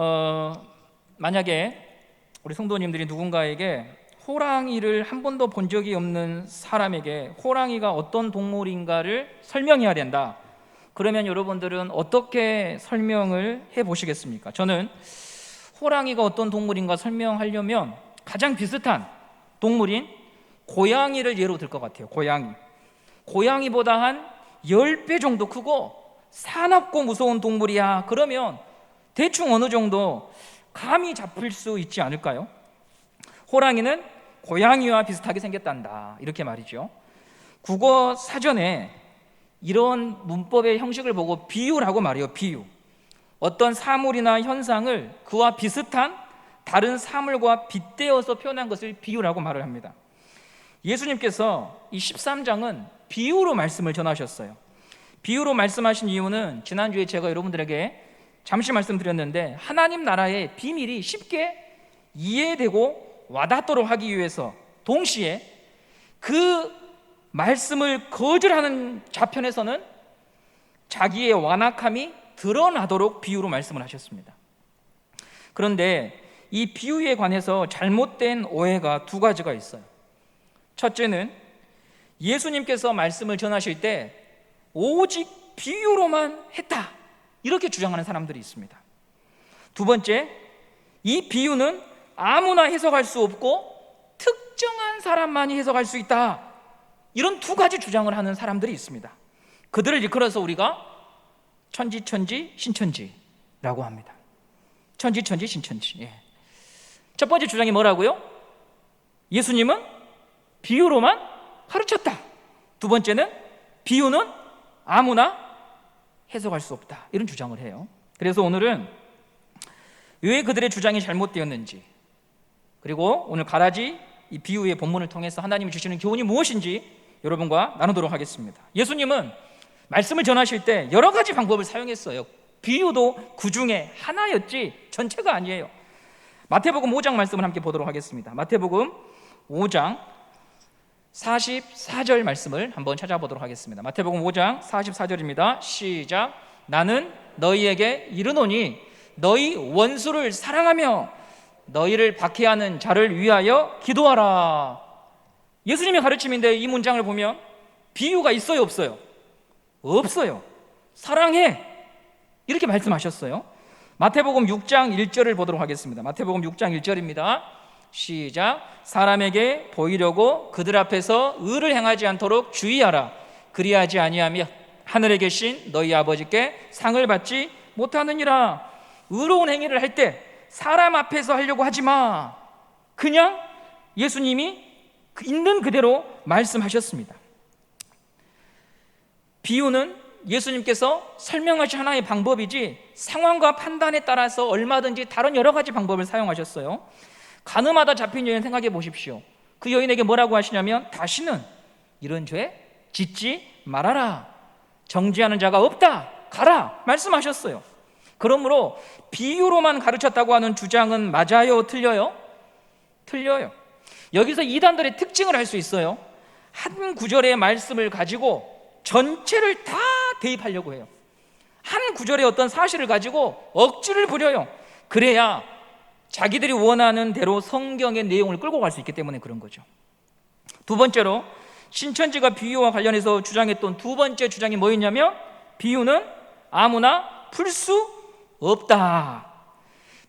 어, 만약에 우리 성도님들이 누군가에게 호랑이를 한 번도 본 적이 없는 사람에게 호랑이가 어떤 동물인가를 설명해야 된다. 그러면 여러분들은 어떻게 설명을 해 보시겠습니까? 저는 호랑이가 어떤 동물인가 설명하려면 가장 비슷한 동물인 고양이를 예로 들 것 같아요. 고양이. 고양이보다 한 10배 정도 크고 사납고 무서운 동물이야. 그러면 대충 어느 정도 감이 잡힐 수 있지 않을까요? 호랑이는 고양이와 비슷하게 생겼단다. 이렇게 말이죠. 국어 사전에 이런 문법의 형식을 보고 비유라고 말해요. 비유. 어떤 사물이나 현상을 그와 비슷한 다른 사물과 빗대어서 표현한 것을 비유라고 말을 합니다. 예수님께서 이 13장은 비유로 말씀을 전하셨어요. 비유로 말씀하신 이유는 지난주에 제가 여러분들에게 잠시 말씀드렸는데 하나님 나라의 비밀이 쉽게 이해되고 와닿도록 하기 위해서 동시에 그 말씀을 거절하는 자편에서는 자기의 완악함이 드러나도록 비유로 말씀을 하셨습니다. 그런데 이 비유에 관해서 잘못된 오해가 두 가지가 있어요. 첫째는 예수님께서 말씀을 전하실 때 오직 비유로만 했다. 이렇게 주장하는 사람들이 있습니다. 두 번째, 이 비유는 아무나 해석할 수 없고 특정한 사람만이 해석할 수 있다. 이런 두 가지 주장을 하는 사람들이 있습니다. 그들을 일컬어서 우리가 천지 천지 신천지라고 합니다. 천지 천지 신천지. 예. 첫 번째 주장이 뭐라고요? 예수님은 비유로만 가르쳤다. 두 번째는 비유는 아무나 해석할 수 없다. 이런 주장을 해요. 그래서 오늘은 왜 그들의 주장이 잘못되었는지 그리고 오늘 가라지 이 비유의 본문을 통해서 하나님이 주시는 교훈이 무엇인지 여러분과 나누도록 하겠습니다. 예수님은 말씀을 전하실 때 여러 가지 방법을 사용했어요. 비유도 그 중에 하나였지 전체가 아니에요. 마태복음 5장 말씀을 함께 보도록 하겠습니다. 마태복음 5장 44절 말씀을 한번 찾아보도록 하겠습니다. 마태복음 5장 44절입니다. 시작. 나는 너희에게 이르노니 너희 원수를 사랑하며 너희를 박해하는 자를 위하여 기도하라. 예수님의 가르침인데 이 문장을 보면 비유가 있어요, 없어요? 없어요. 사랑해. 이렇게 말씀하셨어요. 마태복음 6장 1절을 보도록 하겠습니다. 마태복음 6장 1절입니다. 시작. 사람에게 보이려고 그들 앞에서 의를 행하지 않도록 주의하라. 그리하지 아니하며 하늘에 계신 너희 아버지께 상을 받지 못하느니라. 의로운 행위를 할 때 사람 앞에서 하려고 하지 마. 그냥 예수님이 있는 그대로 말씀하셨습니다. 비유는 예수님께서 설명하신 하나의 방법이지 상황과 판단에 따라서 얼마든지 다른 여러 가지 방법을 사용하셨어요. 가늠하다 잡힌 여인 생각해 보십시오. 그 여인에게 뭐라고 하시냐면 다시는 이런 죄 짓지 말아라. 정지하는 자가 없다. 가라. 말씀하셨어요. 그러므로 비유로만 가르쳤다고 하는 주장은 맞아요, 틀려요? 틀려요. 여기서 이단들의 특징을 할수 있어요. 한 구절의 말씀을 가지고 전체를 다 대입하려고 해요. 한 구절의 어떤 사실을 가지고 억지를 부려요. 그래야 자기들이 원하는 대로 성경의 내용을 끌고 갈 수 있기 때문에 그런 거죠. 두 번째로 신천지가 비유와 관련해서 주장했던 두 번째 주장이 뭐였냐면 비유는 아무나 풀 수 없다.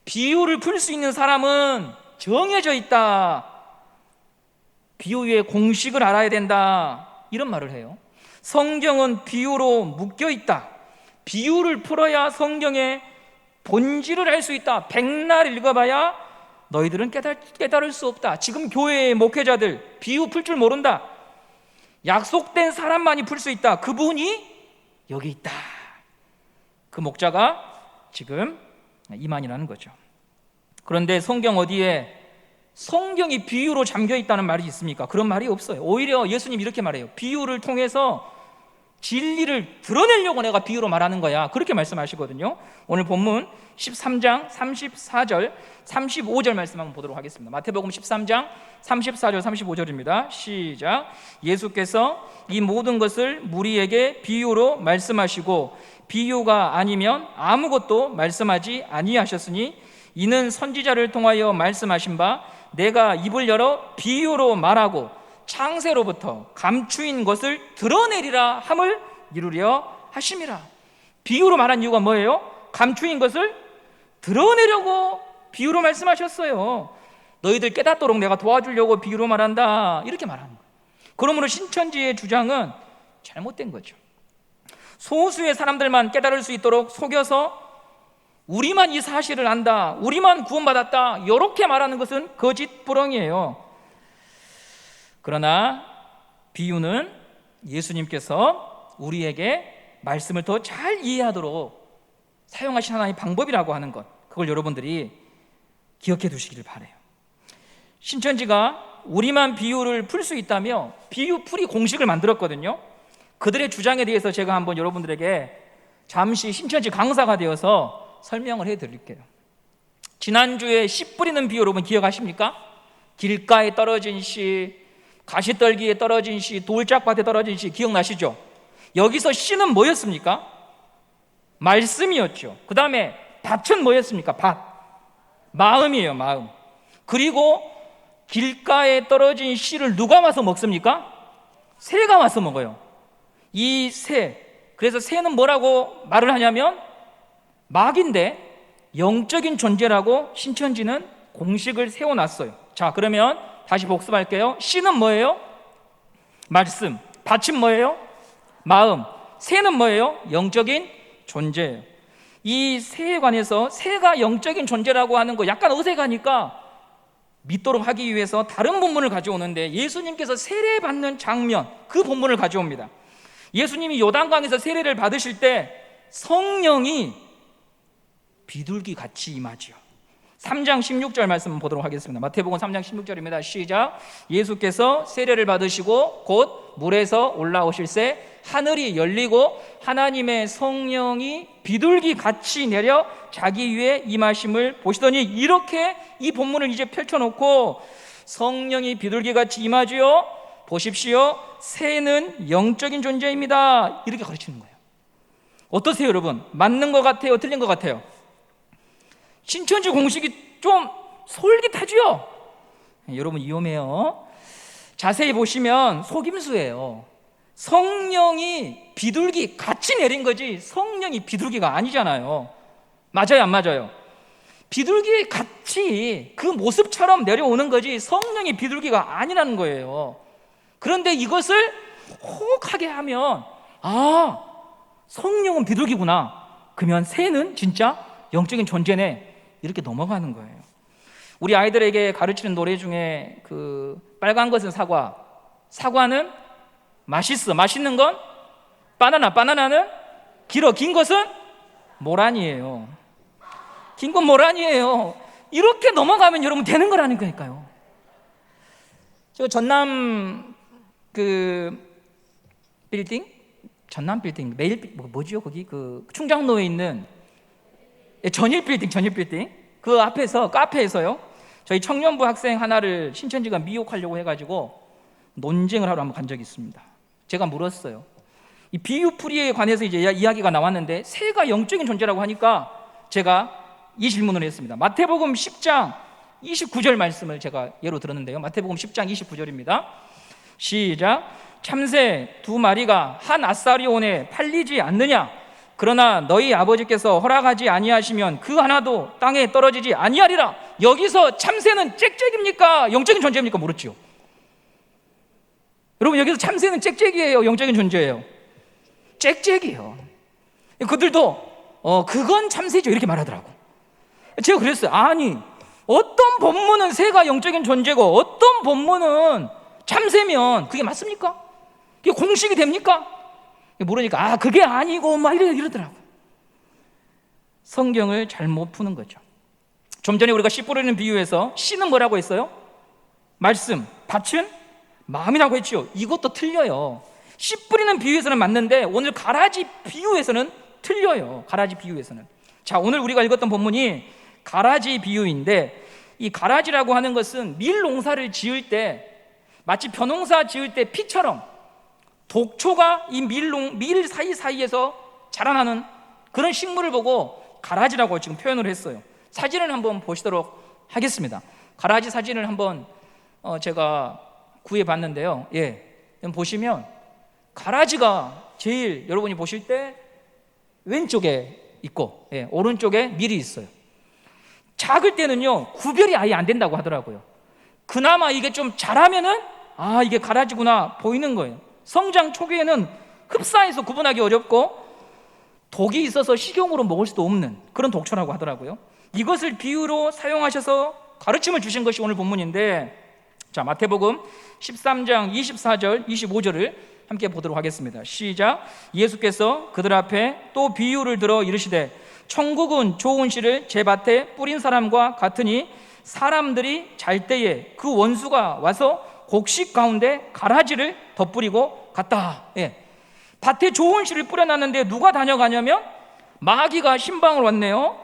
비유를 풀 수 있는 사람은 정해져 있다. 비유의 공식을 알아야 된다. 이런 말을 해요. 성경은 비유로 묶여 있다. 비유를 풀어야 성경의 본질을 알 수 있다. 백날 읽어봐야 너희들은 깨달, 깨달 을 수 없다. 지금 교회의 목회자들 비유 풀 줄 모른다. 약속된 사람만이 풀 수 있다. 그분이 여기 있다. 그 목자가 지금 이만이라는 거죠. 그런데 성경 어디에 성경이 비유로 잠겨 있다는 말이 있습니까? 그런 말이 없어요. 오히려 예수님 이렇게 말해요. 비유를 통해서 진리를 드러내려고 내가 비유로 말하는 거야. 그렇게 말씀하시거든요. 오늘 본문 13장 34절, 35절 말씀 한번 보도록 하겠습니다. 마태복음 13장 34절, 35절입니다. 시작. 예수께서 이 모든 것을 무리에게 비유로 말씀하시고 비유가 아니면 아무것도 말씀하지 아니하셨으니 이는 선지자를 통하여 말씀하신 바 내가 입을 열어 비유로 말하고 창세로부터 감추인 것을 드러내리라 함을 이루려 하심이라. 비유로 말한 이유가 뭐예요? 감추인 것을 드러내려고 비유로 말씀하셨어요. 너희들 깨닫도록 내가 도와주려고 비유로 말한다. 이렇게 말하는 거예요. 그러므로 신천지의 주장은 잘못된 거죠. 소수의 사람들만 깨달을 수 있도록 속여서 우리만 이 사실을 안다. 우리만 구원받았다. 이렇게 말하는 것은 거짓 부렁이에요. 그러나 비유는 예수님께서 우리에게 말씀을 더 잘 이해하도록 사용하신 하나의 방법이라고 하는 것. 그걸 여러분들이 기억해 두시기를 바래요. 신천지가 우리만 비유를 풀 수 있다며 비유 풀이 공식을 만들었거든요. 그들의 주장에 대해서 제가 한번 여러분들에게 잠시 신천지 강사가 되어서 설명을 해 드릴게요. 지난주에 씨 뿌리는 비유 여러분 기억하십니까? 길가에 떨어진 씨, 가시떨기에 떨어진 씨, 돌짝밭에 떨어진 씨 기억나시죠? 여기서 씨는 뭐였습니까? 말씀이었죠. 그 다음에 밭은 뭐였습니까? 밭. 마음이에요, 마음. 그리고 길가에 떨어진 씨를 누가 와서 먹습니까? 새가 와서 먹어요. 이 새. 그래서 새는 뭐라고 말을 하냐면 막인데 영적인 존재라고 신천지는 공식을 세워놨어요. 자, 그러면 다시 복습할게요. 씨는 뭐예요? 말씀. 밭은 뭐예요? 마음. 새는 뭐예요? 영적인 존재예요. 이 새에 관해서 새가 영적인 존재라고 하는 거 약간 어색하니까 믿도록 하기 위해서 다른 본문을 가져오는데 예수님께서 세례 받는 장면 그 본문을 가져옵니다. 예수님이 요단강에서 세례를 받으실 때 성령이 비둘기 같이 임하지요. 3장 16절 말씀 보도록 하겠습니다. 마태복음 3장 16절입니다. 시작. 예수께서 세례를 받으시고 곧 물에서 올라오실새 하늘이 열리고 하나님의 성령이 비둘기 같이 내려 자기 위에 임하심을 보시더니 이렇게 이 본문을 이제 펼쳐놓고 성령이 비둘기 같이 임하지요. 보십시오. 새는 영적인 존재입니다. 이렇게 가르치는 거예요. 어떠세요, 여러분? 맞는 것 같아요? 틀린 것 같아요? 신천지 공식이 좀 솔깃하죠? 여러분 위험해요. 자세히 보시면 속임수예요. 성령이 비둘기 같이 내린 거지 성령이 비둘기가 아니잖아요. 맞아요, 안 맞아요? 비둘기 같이 그 모습처럼 내려오는 거지 성령이 비둘기가 아니라는 거예요. 그런데 이것을 혹하게 하면 아 성령은 비둘기구나. 그러면 새는 진짜 영적인 존재네. 이렇게 넘어가는 거예요. 우리 아이들에게 가르치는 노래 중에 그 빨간 것은 사과, 사과는 맛있어, 맛있는 건 바나나, 바나나는 길어, 긴 것은 모란이에요. 긴 건 모란이에요. 이렇게 넘어가면 여러분 되는 거라는 거니까요. 저 전남 그 빌딩, 전남 빌딩 매일 빌- 뭐 뭐지요 거기 그 충장로에 있는 예, 전일 빌딩, 전일 빌딩. 그 앞에서 카페에서요. 저희 청년부 학생 하나를 신천지가 미혹하려고 해가지고 논쟁을 하러 한번 간 적이 있습니다. 제가 물었어요. 이 비유풀이에 관해서 이제 이야- 이야기가 나왔는데 새가 영적인 존재라고 하니까 제가 이 질문을 했습니다. 마태복음 10장 29절 말씀을 제가 예로 들었는데요. 마태복음 10장 29절입니다. 시작. 참새 두 마리가 한 아사리온에 팔리지 않느냐? 그러나 너희 아버지께서 허락하지 아니하시면 그 하나도 땅에 떨어지지 아니하리라. 여기서 참새는 짹짹입니까? 영적인 존재입니까? 모르죠. 여러분 여기서 참새는 짹짹이에요. 영적인 존재예요. 짹짹이에요. 그들도 어 그건 참새죠 이렇게 말하더라고. 제가 그랬어요. 아니 어떤 본문은 새가 영적인 존재고 어떤 본문은 참새면 그게 맞습니까? 그게 공식이 됩니까? 모르니까 아 그게 아니고 막 이러 이러더라고. 성경을 잘못 푸는 거죠. 좀 전에 우리가 씨 뿌리는 비유에서 씨는 뭐라고 했어요? 말씀, 밭은 마음이라고 했죠. 이것도 틀려요. 씨 뿌리는 비유에서는 맞는데 오늘 가라지 비유에서는 틀려요. 가라지 비유에서는. 자, 오늘 우리가 읽었던 본문이 가라지 비유인데 이 가라지라고 하는 것은 밀 농사를 지을 때 마치 벼농사 지을 때 피처럼 독초가 이 밀농 밀 사이사이에서 자라나는 그런 식물을 보고 가라지라고 지금 표현을 했어요. 사진을 한번 보시도록 하겠습니다. 가라지 사진을 한번 어 제가 구해 봤는데요. 예. 보시면 가라지가 제일 여러분이 보실 때 왼쪽에 있고 예, 오른쪽에 밀이 있어요. 작을 때는요 구별이 아예 안 된다고 하더라고요. 그나마 이게 좀 자라면은 아 이게 가라지구나 보이는 거예요. 성장 초기에는 흡사해서 구분하기 어렵고 독이 있어서 식용으로 먹을 수도 없는 그런 독초라고 하더라고요. 이것을 비유로 사용하셔서 가르침을 주신 것이 오늘 본문인데 자 마태복음 13장 24절 25절을 함께 보도록 하겠습니다. 시작. 예수께서 그들 앞에 또 비유를 들어 이르시되 천국은 좋은 씨를 제 밭에 뿌린 사람과 같으니 사람들이 잘 때에 그 원수가 와서 곡식 가운데 가라지를 덧뿌리고 갔다. 예. 밭에 좋은 씨를 뿌려놨는데 누가 다녀가냐면 마귀가 신방을 왔네요.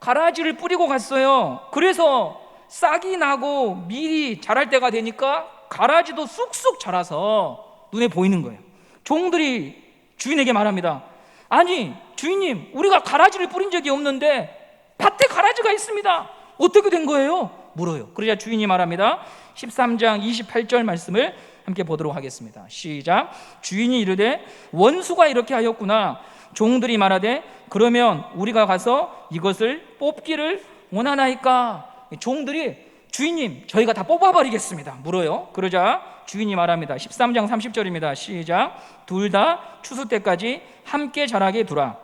가라지를 뿌리고 갔어요. 그래서 싹이 나고 밀이 자랄 때가 되니까 가라지도 쑥쑥 자라서 눈에 보이는 거예요. 종들이 주인에게 말합니다. 아니, 주인님, 우리가 가라지를 뿌린 적이 없는데 밭에 가라지가 있습니다. 어떻게 된 거예요? 물어요. 그러자 주인이 말합니다. 13장 28절 말씀을 함께 보도록 하겠습니다. 시작. 주인이 이르되 원수가 이렇게 하였구나. 종들이 말하되 그러면 우리가 가서 이것을 뽑기를 원하나이까? 종들이 주인님, 저희가 다 뽑아버리겠습니다. 물어요. 그러자 주인이 말합니다. 13장 30절입니다. 시작. 둘 다 추수 때까지 함께 자라게 두라.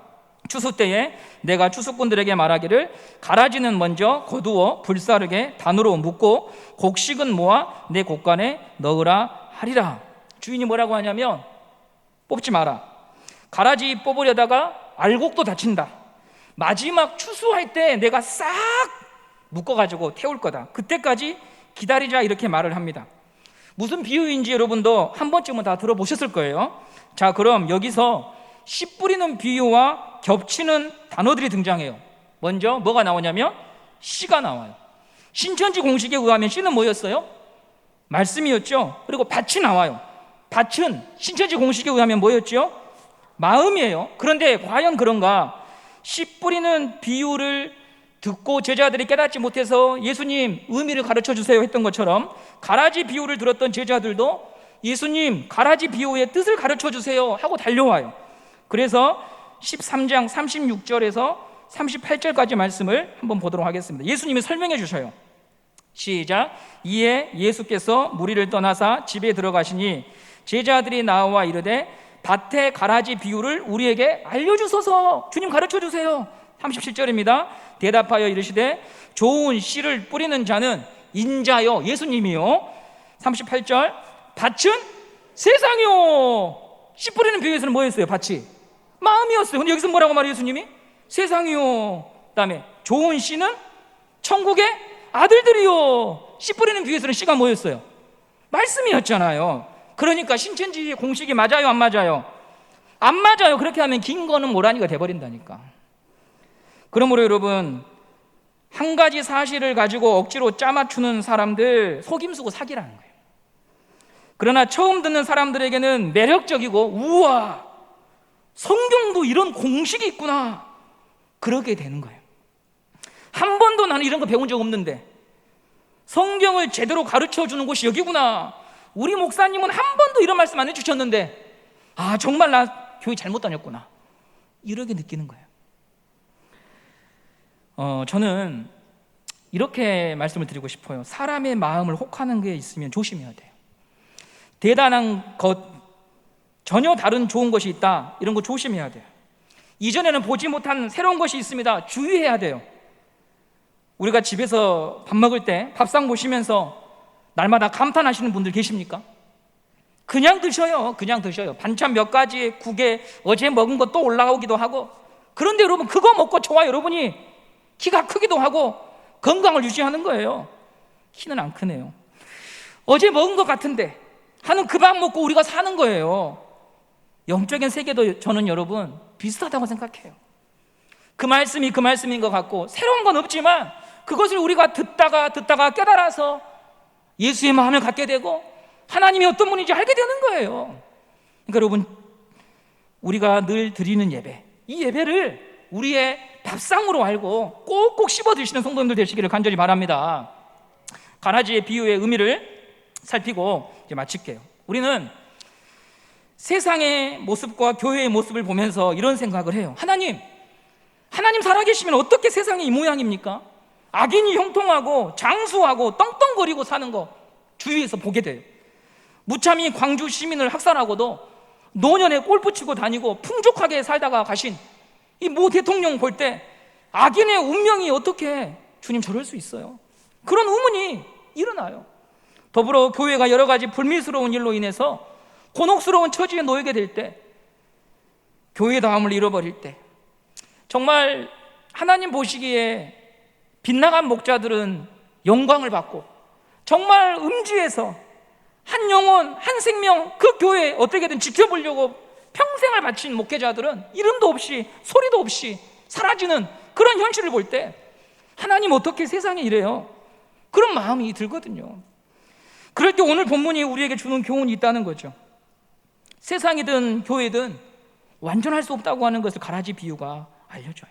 추수 때에 내가 추수꾼들에게 말하기를 가라지는 먼저 거두어 불사르게 단으로 묶고 곡식은 모아 내 곡간에 넣으라 하리라. 주인이 뭐라고 하냐면 뽑지 마라. 가라지 뽑으려다가 알곡도 다친다. 마지막 추수할 때 내가 싹 묶어가지고 태울 거다. 그때까지 기다리자 이렇게 말을 합니다. 무슨 비유인지 여러분도 한 번쯤은 다 들어보셨을 거예요. 자, 그럼 여기서 씨 뿌리는 비유와 겹치는 단어들이 등장해요. 먼저 뭐가 나오냐면 씨가 나와요. 신천지 공식에 의하면 씨는 뭐였어요? 말씀이었죠. 그리고 밭이 나와요. 밭은 신천지 공식에 의하면 뭐였죠? 마음이에요. 그런데 과연 그런가? 씨 뿌리는 비유를 듣고 제자들이 깨닫지 못해서 예수님 의미를 가르쳐 주세요 했던 것처럼 가라지 비유를 들었던 제자들도 예수님 가라지 비유의 뜻을 가르쳐 주세요 하고 달려와요. 그래서 13장 36절에서 38절까지 말씀을 한번 보도록 하겠습니다. 예수님이 설명해 주셔요. 시작. 이에 예수께서 무리를 떠나사 집에 들어가시니 제자들이 나와 이르되 밭의 가라지 비유를 우리에게 알려주소서 주님 가르쳐 주세요. 37절입니다. 대답하여 이르시되 좋은 씨를 뿌리는 자는 인자요 예수님이요. 38절 밭은 세상이요. 씨 뿌리는 비유에서는 뭐였어요? 밭이 마음이었어요. 근데 여기서 뭐라고 말해요, 예수님이? 세상이요. 그다음에 좋은 씨는 천국의 아들들이요. 씨 뿌리는 비유에서는 씨가 뭐였어요? 말씀이었잖아요. 그러니까 신천지 공식이 맞아요, 안 맞아요? 안 맞아요. 그렇게 하면 긴 거는 모라니가 돼버린다니까. 그러므로 여러분 한 가지 사실을 가지고 억지로 짜맞추는 사람들 속임수고 사기라는 거예요. 그러나 처음 듣는 사람들에게는 매력적이고 우와 성경도 이런 공식이 있구나 그러게 되는 거예요. 한 번도 나는 이런 거 배운 적 없는데 성경을 제대로 가르쳐 주는 곳이 여기구나. 우리 목사님은 한 번도 이런 말씀 안 해주셨는데 아 정말 나 교회 잘못 다녔구나 이렇게 느끼는 거예요. 어, 저는 이렇게 말씀을 드리고 싶어요. 사람의 마음을 혹하는 게 있으면 조심해야 돼요. 대단한 것, 전혀 다른 좋은 것이 있다. 이런 거 조심해야 돼요. 이전에는 보지 못한 새로운 것이 있습니다. 주의해야 돼요. 우리가 집에서 밥 먹을 때 밥상 보시면서 날마다 감탄하시는 분들 계십니까? 그냥 드셔요. 그냥 드셔요. 반찬 몇 가지 국에 어제 먹은 것 또 올라오기도 하고. 그런데 여러분 그거 먹고 좋아 여러분이 키가 크기도 하고 건강을 유지하는 거예요. 키는 안 크네요. 어제 먹은 것 같은데 하는 그 밥 먹고 우리가 사는 거예요. 영적인 세계도 저는 여러분 비슷하다고 생각해요. 그 말씀이 그 말씀인 것 같고 새로운 건 없지만 그것을 우리가 듣다가 듣다가 깨달아서 예수의 마음을 갖게 되고 하나님이 어떤 분인지 알게 되는 거예요. 그러니까 여러분 우리가 늘 드리는 예배 이 예배를 우리의 밥상으로 알고 꼭꼭 씹어 드시는 성도님들 되시기를 간절히 바랍니다. 가라지의 비유의 의미를 살피고 이제 마칠게요. 우리는 세상의 모습과 교회의 모습을 보면서 이런 생각을 해요. 하나님, 하나님 살아계시면 어떻게 세상이 이 모양입니까? 악인이 형통하고 장수하고 떵떵거리고 사는 거 주위에서 보게 돼요. 무참히 광주 시민을 학살하고도 노년에 골프 치고 다니고 풍족하게 살다가 가신 이 모 대통령 볼 때 악인의 운명이 어떻게 주님 저럴 수 있어요? 그런 의문이 일어나요. 더불어 교회가 여러 가지 불미스러운 일로 인해서 곤혹스러운 처지에 놓이게 될 때, 교회 다음을 잃어버릴 때, 정말 하나님 보시기에 빗나간 목자들은 영광을 받고 정말 음지에서 한 영혼, 한 생명 그 교회 어떻게든 지켜보려고 평생을 바친 목회자들은 이름도 없이 소리도 없이 사라지는 그런 현실을 볼 때 하나님 어떻게 세상에 이래요? 그런 마음이 들거든요. 그럴 때 오늘 본문이 우리에게 주는 교훈이 있다는 거죠. 세상이든 교회든 완전할 수 없다고 하는 것을 가라지 비유가 알려줘요.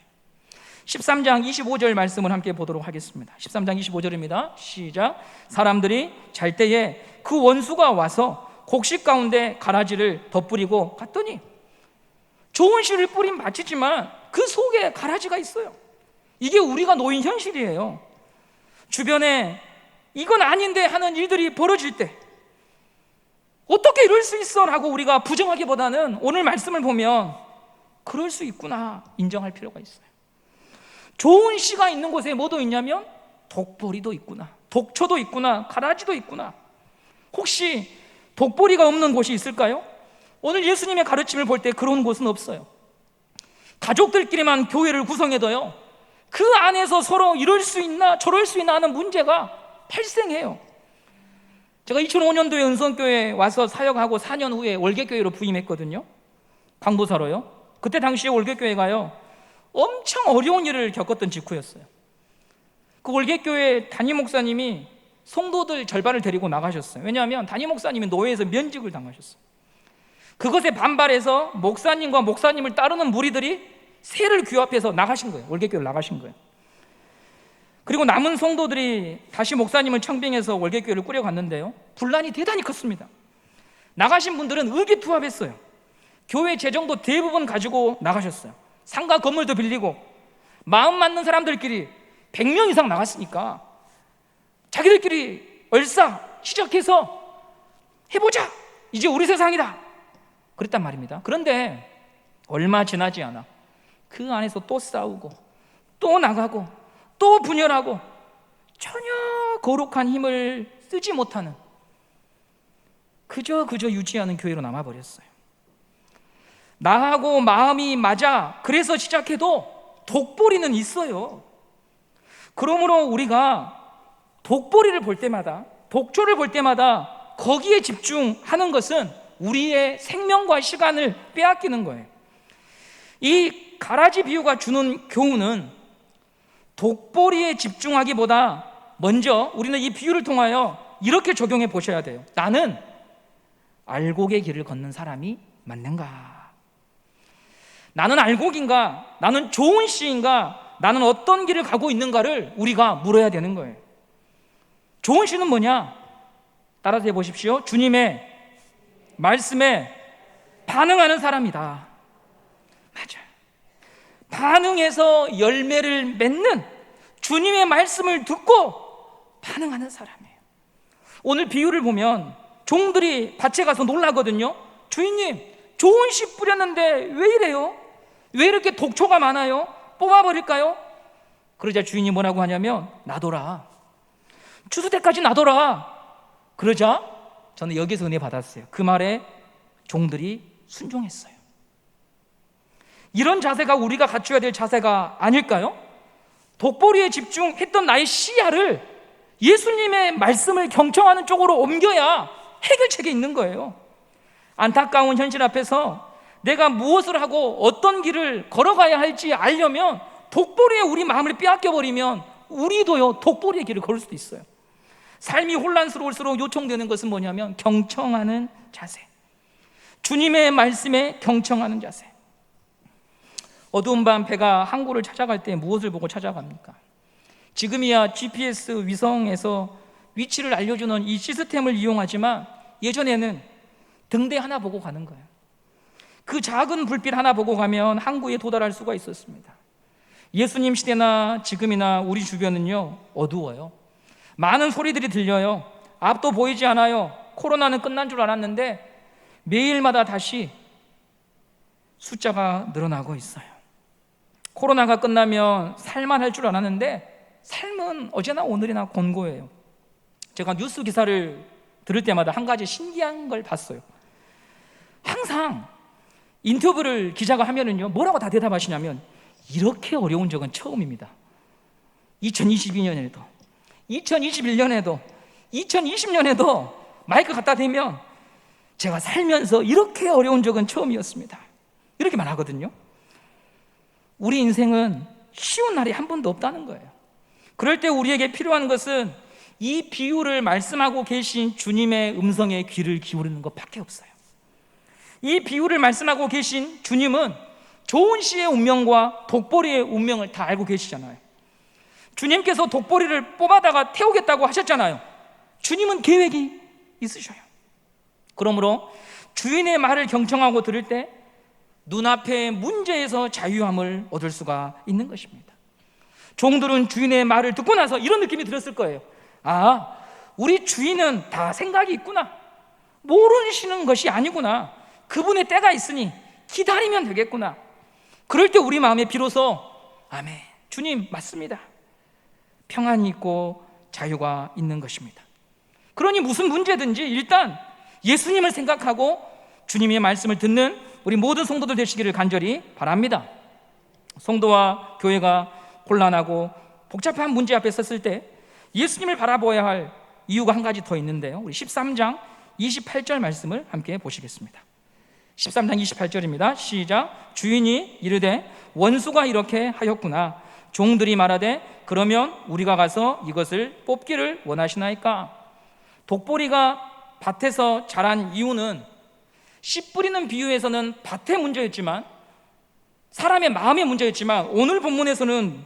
13장 25절 말씀을 함께 보도록 하겠습니다. 13장 25절입니다. 시작. 사람들이 잘 때에 그 원수가 와서 곡식 가운데 가라지를 덧뿌리고 갔더니 좋은 씨를 뿌린 밭이지만 그 속에 가라지가 있어요. 이게 우리가 놓인 현실이에요. 주변에 이건 아닌데 하는 일들이 벌어질 때 어떻게 이럴 수 있어? 라고 우리가 부정하기보다는 오늘 말씀을 보면 그럴 수 있구나 인정할 필요가 있어요. 좋은 씨가 있는 곳에 뭐도 있냐면 독보리도 있구나. 독초도 있구나. 가라지도 있구나. 혹시 독보리가 없는 곳이 있을까요? 오늘 예수님의 가르침을 볼 때 그런 곳은 없어요. 가족들끼리만 교회를 구성해도요. 그 안에서 서로 이럴 수 있나 저럴 수 있나 하는 문제가 발생해요. 제가 2005년도에 은성교회 와서 사역하고 4년 후에 월계교회로 부임했거든요. 강도사로요. 그때 당시에 월계교회가요. 엄청 어려운 일을 겪었던 직후였어요. 그 월계교회 담임 목사님이 성도들 절반을 데리고 나가셨어요. 왜냐하면 담임 목사님이 노예에서 면직을 당하셨어요. 그것에 반발해서 목사님과 목사님을 따르는 무리들이 새를 규합해서 나가신 거예요. 월계교회를 나가신 거예요. 그리고 남은 성도들이 다시 목사님을 청빙해서 월계교회를 꾸려갔는데요. 분란이 대단히 컸습니다. 나가신 분들은 의기투합했어요. 교회 재정도 대부분 가지고 나가셨어요. 상가 건물도 빌리고 마음 맞는 사람들끼리 100명 이상 나갔으니까 자기들끼리 얼싸 시작해서 해보자. 이제 우리 세상이다. 그랬단 말입니다. 그런데 얼마 지나지 않아 그 안에서 또 싸우고 또 나가고 또 분열하고 전혀 거룩한 힘을 쓰지 못하는 그저 그저 유지하는 교회로 남아버렸어요. 나하고 마음이 맞아 그래서 시작해도 독보리는 있어요. 그러므로 우리가 독보리를 볼 때마다 독초를 볼 때마다 거기에 집중하는 것은 우리의 생명과 시간을 빼앗기는 거예요. 이 가라지 비유가 주는 교훈은 독보리에 집중하기보다 먼저 우리는 이 비유를 통하여 이렇게 적용해 보셔야 돼요. 나는 알곡의 길을 걷는 사람이 맞는가? 나는 알곡인가? 나는 좋은 씨인가? 나는 어떤 길을 가고 있는가를 우리가 물어야 되는 거예요. 좋은 씨는 뭐냐? 따라서 해 보십시오. 주님의 말씀에 반응하는 사람이다. 반응해서 열매를 맺는 주님의 말씀을 듣고 반응하는 사람이에요. 오늘 비유를 보면 종들이 밭에 가서 놀라거든요. 주인님, 좋은 씨 뿌렸는데 왜 이래요? 왜 이렇게 독초가 많아요? 뽑아버릴까요? 그러자 주인이 뭐라고 하냐면 놔둬라. 추수 때까지 놔둬라. 그러자 저는 여기서 은혜 받았어요. 그 말에 종들이 순종했어요. 이런 자세가 우리가 갖춰야 될 자세가 아닐까요? 독보리에 집중했던 나의 시야를 예수님의 말씀을 경청하는 쪽으로 옮겨야 해결책이 있는 거예요. 안타까운 현실 앞에서 내가 무엇을 하고 어떤 길을 걸어가야 할지 알려면 독보리에 우리 마음을 빼앗겨 버리면 우리도요 독보리의 길을 걸을 수도 있어요. 삶이 혼란스러울수록 요청되는 것은 뭐냐면 경청하는 자세. 주님의 말씀에 경청하는 자세. 어두운 밤 배가 항구를 찾아갈 때 무엇을 보고 찾아갑니까? 지금이야 GPS 위성에서 위치를 알려주는 이 시스템을 이용하지만 예전에는 등대 하나 보고 가는 거예요. 그 작은 불빛 하나 보고 가면 항구에 도달할 수가 있었습니다. 예수님 시대나 지금이나 우리 주변은요, 어두워요. 많은 소리들이 들려요. 앞도 보이지 않아요. 코로나는 끝난 줄 알았는데 매일마다 다시 숫자가 늘어나고 있어요. 코로나가 끝나면 살만 할 줄 알았는데 삶은 어제나 오늘이나 곤고해요. 제가 뉴스 기사를 들을 때마다 한 가지 신기한 걸 봤어요. 항상 인터뷰를 기자가 하면은요, 뭐라고 다 대답하시냐면, 이렇게 어려운 적은 처음입니다. 2022년에도, 2021년에도, 2020년에도 마이크 갖다 대면 제가 살면서 이렇게 어려운 적은 처음이었습니다. 이렇게 말하거든요. 우리 인생은 쉬운 날이 한 번도 없다는 거예요. 그럴 때 우리에게 필요한 것은 이 비유를 말씀하고 계신 주님의 음성에 귀를 기울이는 것밖에 없어요. 이 비유를 말씀하고 계신 주님은 좋은 씨의 운명과 독보리의 운명을 다 알고 계시잖아요. 주님께서 독보리를 뽑아다가 태우겠다고 하셨잖아요. 주님은 계획이 있으셔요. 그러므로 주인의 말을 경청하고 들을 때 눈앞의 문제에서 자유함을 얻을 수가 있는 것입니다. 종들은 주인의 말을 듣고 나서 이런 느낌이 들었을 거예요. 아, 우리 주인은 다 생각이 있구나. 모르시는 것이 아니구나. 그분의 때가 있으니 기다리면 되겠구나. 그럴 때 우리 마음에 비로소 아멘. 주님 맞습니다. 평안이 있고 자유가 있는 것입니다. 그러니 무슨 문제든지 일단 예수님을 생각하고 주님의 말씀을 듣는 우리 모든 성도들 되시기를 간절히 바랍니다. 성도와 교회가 곤란하고 복잡한 문제 앞에 섰을 때 예수님을 바라보아야 할 이유가 한 가지 더 있는데요. 우리 13장 28절 말씀을 함께 보시겠습니다. 13장 28절입니다. 시작. 주인이 이르되 원수가 이렇게 하였구나. 종들이 말하되 그러면 우리가 가서 이것을 뽑기를 원하시나이까? 독보리가 밭에서 자란 이유는 씨 뿌리는 비유에서는 밭의 문제였지만 사람의 마음의 문제였지만 오늘 본문에서는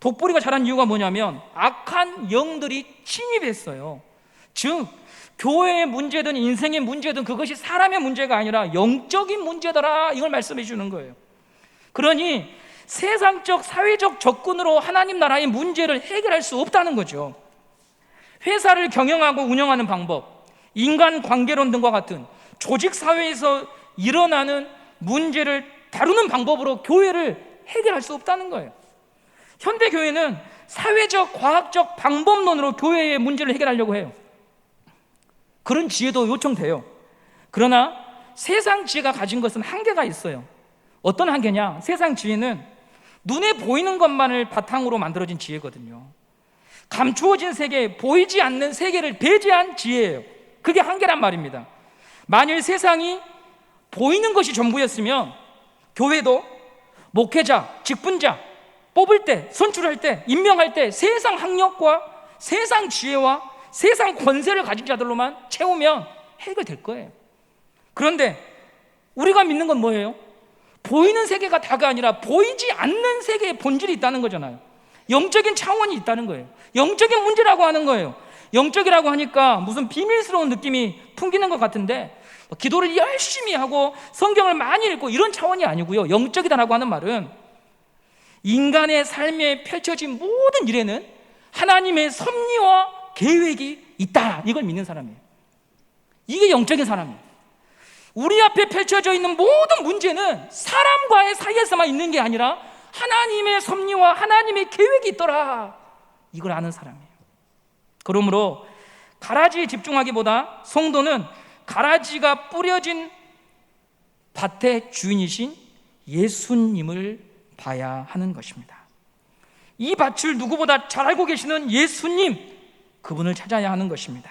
독보리가 자란 이유가 뭐냐면 악한 영들이 침입했어요. 즉 교회의 문제든 인생의 문제든 그것이 사람의 문제가 아니라 영적인 문제더라 이걸 말씀해 주는 거예요. 그러니 세상적 사회적 접근으로 하나님 나라의 문제를 해결할 수 없다는 거죠. 회사를 경영하고 운영하는 방법, 인간 관계론 등과 같은 조직 사회에서 일어나는 문제를 다루는 방법으로 교회를 해결할 수 없다는 거예요. 현대 교회는 사회적, 과학적 방법론으로 교회의 문제를 해결하려고 해요. 그런 지혜도 요청돼요. 그러나 세상 지혜가 가진 것은 한계가 있어요. 어떤 한계냐? 세상 지혜는 눈에 보이는 것만을 바탕으로 만들어진 지혜거든요. 감추어진 세계, 보이지 않는 세계를 배제한 지혜예요. 그게 한계란 말입니다. 만일 세상이 보이는 것이 전부였으면 교회도 목회자, 직분자 뽑을 때, 선출할 때, 임명할 때 세상 학력과 세상 지혜와 세상 권세를 가진 자들로만 채우면 해결될 거예요. 그런데 우리가 믿는 건 뭐예요? 보이는 세계가 다가 아니라 보이지 않는 세계의 본질이 있다는 거잖아요. 영적인 차원이 있다는 거예요. 영적인 문제라고 하는 거예요. 영적이라고 하니까 무슨 비밀스러운 느낌이 풍기는 것 같은데 기도를 열심히 하고 성경을 많이 읽고 이런 차원이 아니고요. 영적이다라고 하는 말은 인간의 삶에 펼쳐진 모든 일에는 하나님의 섭리와 계획이 있다. 이걸 믿는 사람이에요. 이게 영적인 사람이에요. 우리 앞에 펼쳐져 있는 모든 문제는 사람과의 사이에서만 있는 게 아니라 하나님의 섭리와 하나님의 계획이 있더라. 이걸 아는 사람이에요. 그러므로 가라지에 집중하기보다 성도는 가라지가 뿌려진 밭의 주인이신 예수님을 봐야 하는 것입니다. 이 밭을 누구보다 잘 알고 계시는 예수님, 그분을 찾아야 하는 것입니다.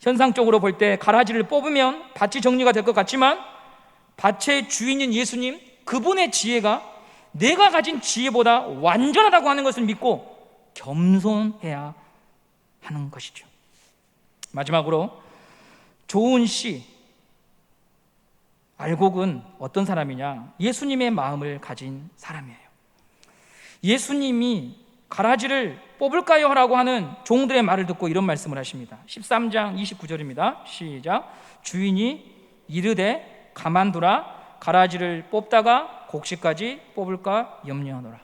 현상적으로 볼 때 가라지를 뽑으면 밭이 정리가 될 것 같지만 밭의 주인인 예수님 그분의 지혜가 내가 가진 지혜보다 완전하다고 하는 것을 믿고 겸손해야 하는 것이죠. 마지막으로 좋은 씨 알곡은 어떤 사람이냐? 예수님의 마음을 가진 사람이에요. 예수님이 가라지를 뽑을까요? 하라고 하는 종들의 말을 듣고 이런 말씀을 하십니다. 13장 29절입니다. 시작. 주인이 이르되 가만두라 가라지를 뽑다가 곡식까지 뽑을까 염려하노라.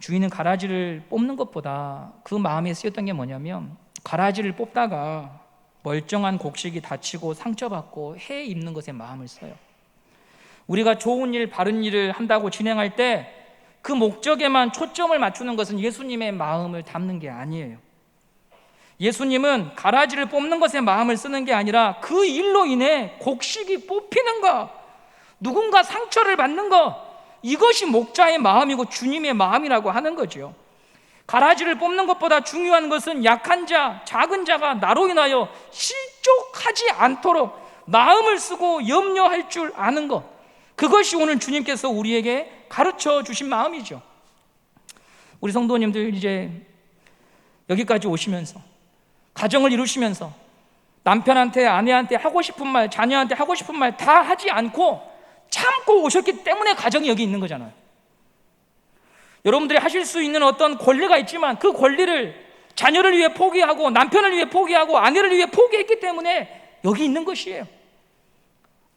주인은 가라지를 뽑는 것보다 그 마음에 쓰였던 게 뭐냐면 가라지를 뽑다가 멀쩡한 곡식이 다치고 상처받고 해 입는 것에 마음을 써요. 우리가 좋은 일, 바른 일을 한다고 진행할 때 그 목적에만 초점을 맞추는 것은 예수님의 마음을 담는 게 아니에요. 예수님은 가라지를 뽑는 것에 마음을 쓰는 게 아니라 그 일로 인해 곡식이 뽑히는 것, 누군가 상처를 받는 것, 이것이 목자의 마음이고 주님의 마음이라고 하는 거죠. 가라지를 뽑는 것보다 중요한 것은 약한 자, 작은 자가 나로 인하여 실족하지 않도록 마음을 쓰고 염려할 줄 아는 것. 그것이 오늘 주님께서 우리에게 가르쳐 주신 마음이죠. 우리 성도님들 이제 여기까지 오시면서 가정을 이루시면서 남편한테 아내한테 하고 싶은 말, 자녀한테 하고 싶은 말 다 하지 않고 참고 오셨기 때문에 가정이 여기 있는 거잖아요. 여러분들이 하실 수 있는 어떤 권리가 있지만 그 권리를 자녀를 위해 포기하고 남편을 위해 포기하고 아내를 위해 포기했기 때문에 여기 있는 것이에요.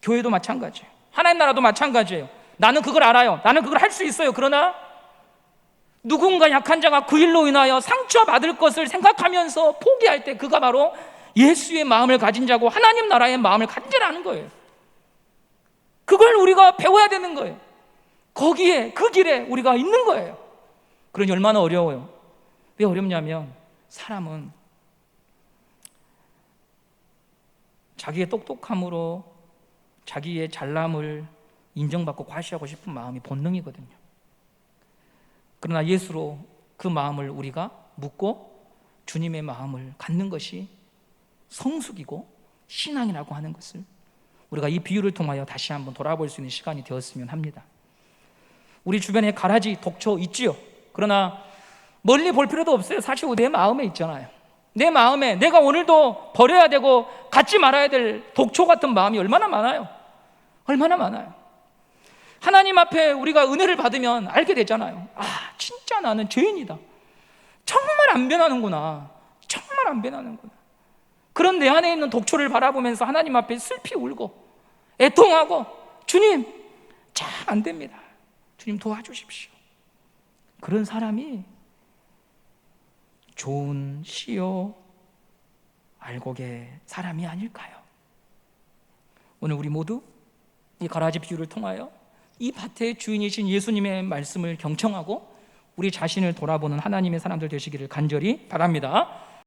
교회도 마찬가지예요. 하나님 나라도 마찬가지예요. 나는 그걸 알아요. 나는 그걸 할 수 있어요. 그러나 누군가 약한 자가 그 일로 인하여 상처받을 것을 생각하면서 포기할 때 그가 바로 예수의 마음을 가진 자고 하나님 나라의 마음을 가진 자라는 거예요. 그걸 우리가 배워야 되는 거예요. 거기에 그 길에 우리가 있는 거예요. 그러니 얼마나 어려워요. 왜 어렵냐면 사람은 자기의 똑똑함으로 자기의 잘남을 인정받고 과시하고 싶은 마음이 본능이거든요. 그러나 예수로 그 마음을 우리가 묻고 주님의 마음을 갖는 것이 성숙이고 신앙이라고 하는 것을 우리가 이 비유를 통하여 다시 한번 돌아볼 수 있는 시간이 되었으면 합니다. 우리 주변에 가라지, 독초 있지요. 그러나 멀리 볼 필요도 없어요. 사실 내 마음에 있잖아요. 내 마음에 내가 오늘도 버려야 되고 갖지 말아야 될 독초 같은 마음이 얼마나 많아요. 얼마나 많아요. 하나님 앞에 우리가 은혜를 받으면 알게 되잖아요. 아, 진짜 나는 죄인이다. 정말 안 변하는구나. 정말 안 변하는구나. 그런 내 안에 있는 독초를 바라보면서 하나님 앞에 슬피 울고 애통하고 주님, 잘안 됩니다. 주님 도와주십시오. 그런 사람이 좋은 시요 알곡의 사람이 아닐까요? 오늘 우리 모두 이 가라지 비유를 통하여 이 밭의 주인이신 예수님의 말씀을 경청하고 우리 자신을 돌아보는 하나님의 사람들 되시기를 간절히 바랍니다.